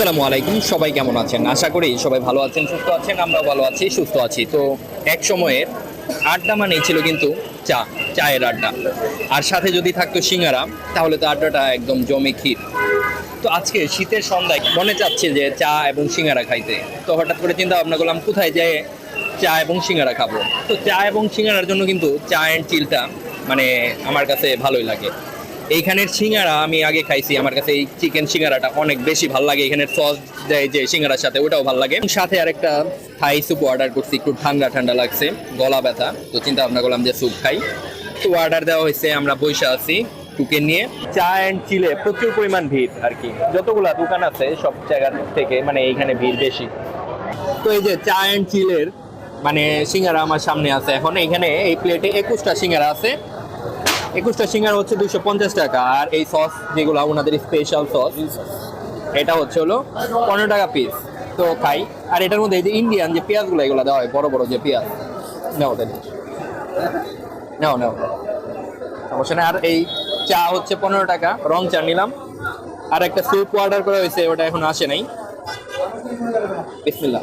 আসসালামু আলাইকুম। সবাই কেমন আছেন? আশা করি সবাই ভালো আছেন, সুস্থ আছেন, আমরাও ভালো আছি, সুস্থ আছি। তো এক সময়ের আড্ডা মানেই ছিল কিন্তু চা, চায়ের আড্ডা। আর সাথে যদি থাকতো সিঙ্গারা, তাহলে তো আড্ডাটা একদম জমে ক্ষীর। তো আজকে শীতের সন্ধ্যায় মনে চাচ্ছে যে চা এবং সিঙ্গারা খাইতে। তো হঠাৎ করে চিন্তা ভাবনা করলাম, কোথায় যেয়ে চা এবং সিঙ্গারা খাব? তো চা এবং সিঙ্গারার জন্য কিন্তু চা অ্যান্ড চিলটা মানে আমার কাছে ভালোই লাগে। এইখানের সিঙ্গারা আমি আগে খাইছি, আমার কাছে এই চিকেন সিঙ্গারাটা অনেক বেশি ভালো লাগে। এখানের সস দেয় যে সিঙ্গারার সাথে, ওটাও ভালো লাগে। সাথে আরেকটা থাই স্যুপ অর্ডার করছি, একটু ঠান্ডা ঠান্ডা লাগছে, গলা ব্যথা। তো চিন্তা ভাবনা করলাম যে স্যুপ খাই। তো অর্ডার দেওয়া হয়েছে, আমরা বসে আছি টুকে নিয়ে। চা অ্যান্ড চিলে প্রচুর পরিমাণ ভিড় আর কি। যতগুলা দোকান আছে, সব জায়গা থেকে মানে এইখানে ভিড় বেশি। তো এই যে চা অ্যান্ড চিলের মানে সিঙ্গারা আমার সামনে আছে। এখন এখানে এই প্লেটে একুশটা সিঙ্গারা আছে। একুশটা সিঙ্গার হচ্ছে দুশো পঞ্চাশ টাকা। আর এই সস যেগুলো ওনাদের স্পেশাল সস এটা হচ্ছে হলো পনেরো টাকা পিস তো খাই। আর এটার মধ্যে এই যে ইন্ডিয়ান যে পেঁয়াজগুলো, এগুলো দেওয়া হয়, বড় বড় যে পেঁয়াজ। নাও তাহলে। নাও নাও। সমস্যা নেই। আর এই চা হচ্ছে পনেরো টাকা। রং চা নিলাম। আর একটা স্যুপ অর্ডার করা হয়েছে, ওটা এখন আসে নাই। বিসমিল্লাহ।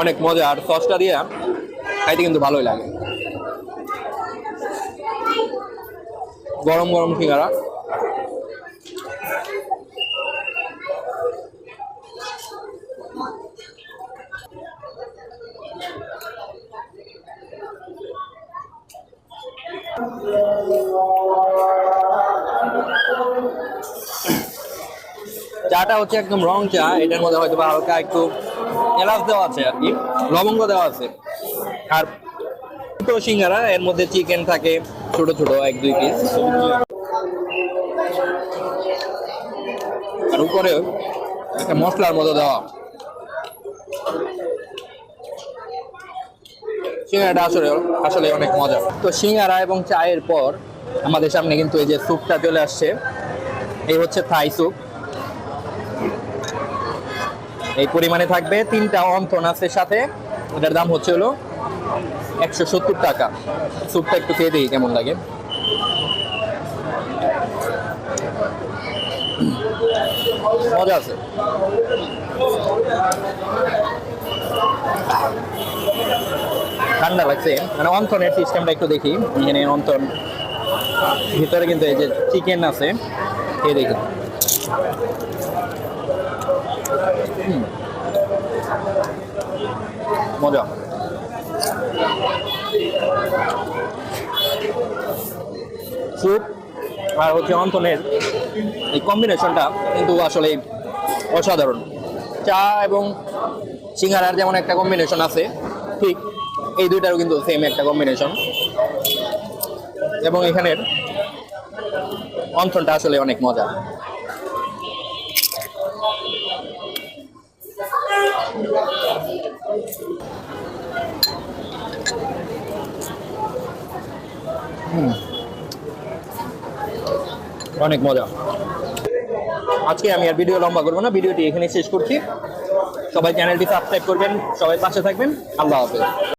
অনেক মজা। আর সসটা দিয়ে খাইতে কিন্তু ভালোই লাগে। গরম গরম সিঙ্গারা। চাটা হচ্ছে একদম রং চা, এটার মধ্যে হয়তো বা হালকা একটু এলাচ দেওয়া আছে আর কি, লবঙ্গ দেওয়া আছে। আর ছোট সিঙ্গারা, এর মধ্যে চিকেন থাকে, ছোট ছোট, এক দুই পিস আর উপরে একটা মশলার মতো দেওয়া। সিঙ্গারাটা আসলে আসলে অনেক মজা। তো সিঙ্গারা এবং চায়ের পর আমাদের সামনে কিন্তু এই যে স্যুপটা চলে আসছে, এই হচ্ছে থাই স্যুপ। এই পরিমাণে থাকবে তিনটা অন্থন আছে সাথে। এটার দাম হচ্ছে হলো একশো সত্তর টাকা। স্যুপটা একটু খেয়ে দিই কেমন লাগে। মজা আছে। ঠান্ডা লাগছে। মানে অন্থনের সিস্টেমটা একটু দেখি। এখানে অন্থন। ভিতরে কিন্তু এই যে চিকেন আছে। খেয়ে দেখি। মজা। স্যুপ আর হচ্ছে অন্তনের এই কম্বিনেশনটা কিন্তু আসলে অসাধারণ। চা এবং সিঙ্গারার যেমন একটা কম্বিনেশন আছে, ঠিক এই দুইটারও কিন্তু সেম একটা কম্বিনেশন এবং এখানের অন্থনটা আসলে অনেক মজা অনেক মজা। আজকে আমি আর ভিডিও লম্বা করব না, ভিডিওটি এখানে শেষ করছি। সবাই চ্যানেলটি সাবস্ক্রাইব করবেন, সবাই পাশে থাকবেন। আল্লাহ হাফেজ।